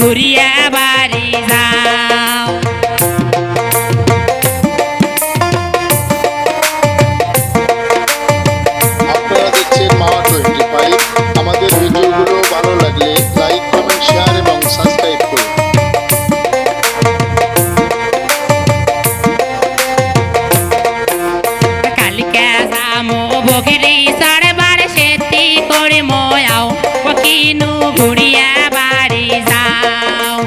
ঘুরিয়া বাড়ি যাও। আপনারা দেখছেন মাওয়া টোয়েন্টি ফাইভ আমাদের ভিডিওগুলো ভালো লাগলে লাইক কমেন্ট শেয়ার এবং সাবস্ক্রাইব করুন। কালকে যামো বগরি সাড়বার সেতি করে ময়াও। কিনু ঘুরিয়া বাড়ি যাও।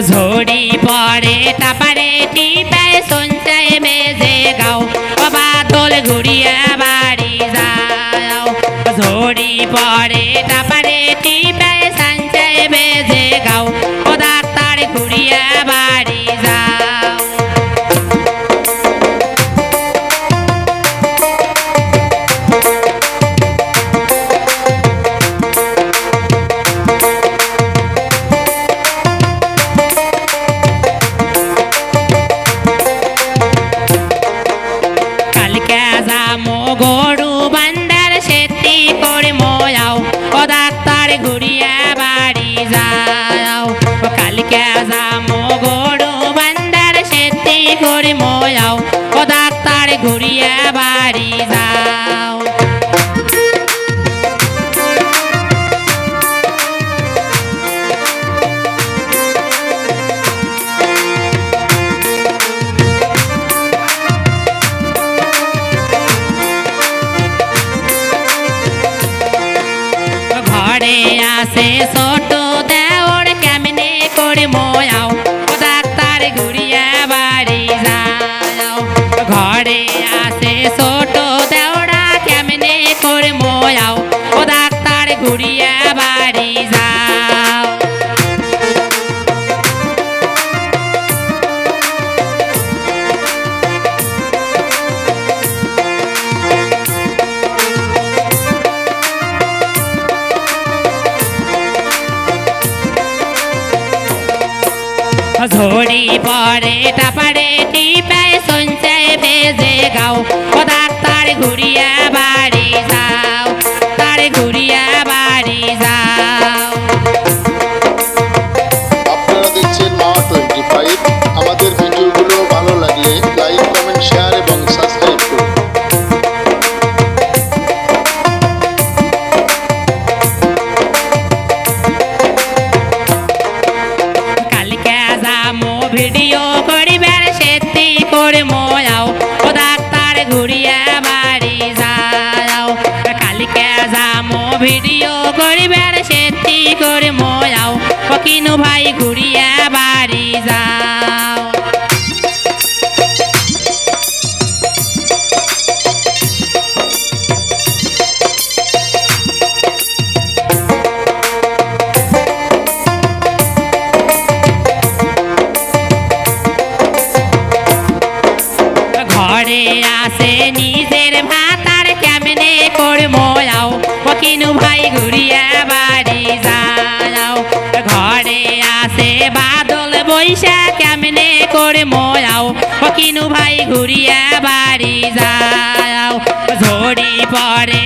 ঘরে আসে জ্বালানি ননন কেমনে করে যামো গরু বান্দার সেতি করে ময়াও ও ডাক্তার ঘুরিয়া বাড়ি যাও ঘরে আসে ছোট দেওর কেমনে করে ময়াও ও ডাক্তার ঘুরিয়া বাড়ি যাও। ঘরে আসে ছোট দেওড়া, কেমনে করে ময়াও ও ডাক্তার ঘুরিয়া বাড়ি যাও। ঝড়ি পরে টাপারে টিপায় করে ময়াও, ও ডাক্তার ঘুরিয়া বাড়ি যাও। কালিকে যামো ভিডিও করিবার সেটি করে ময়াও ও কিনু ভাই ঘুরিয়া বাড়ি যাও। ভাই ঘুরিয়া বাড়ি যাও। ঘরে আসে বাদল বৈশা কেমনে করে মরাও। কিনু ভাই ঘুরিয়া বাড়ি যাও। ঝড়ি পরে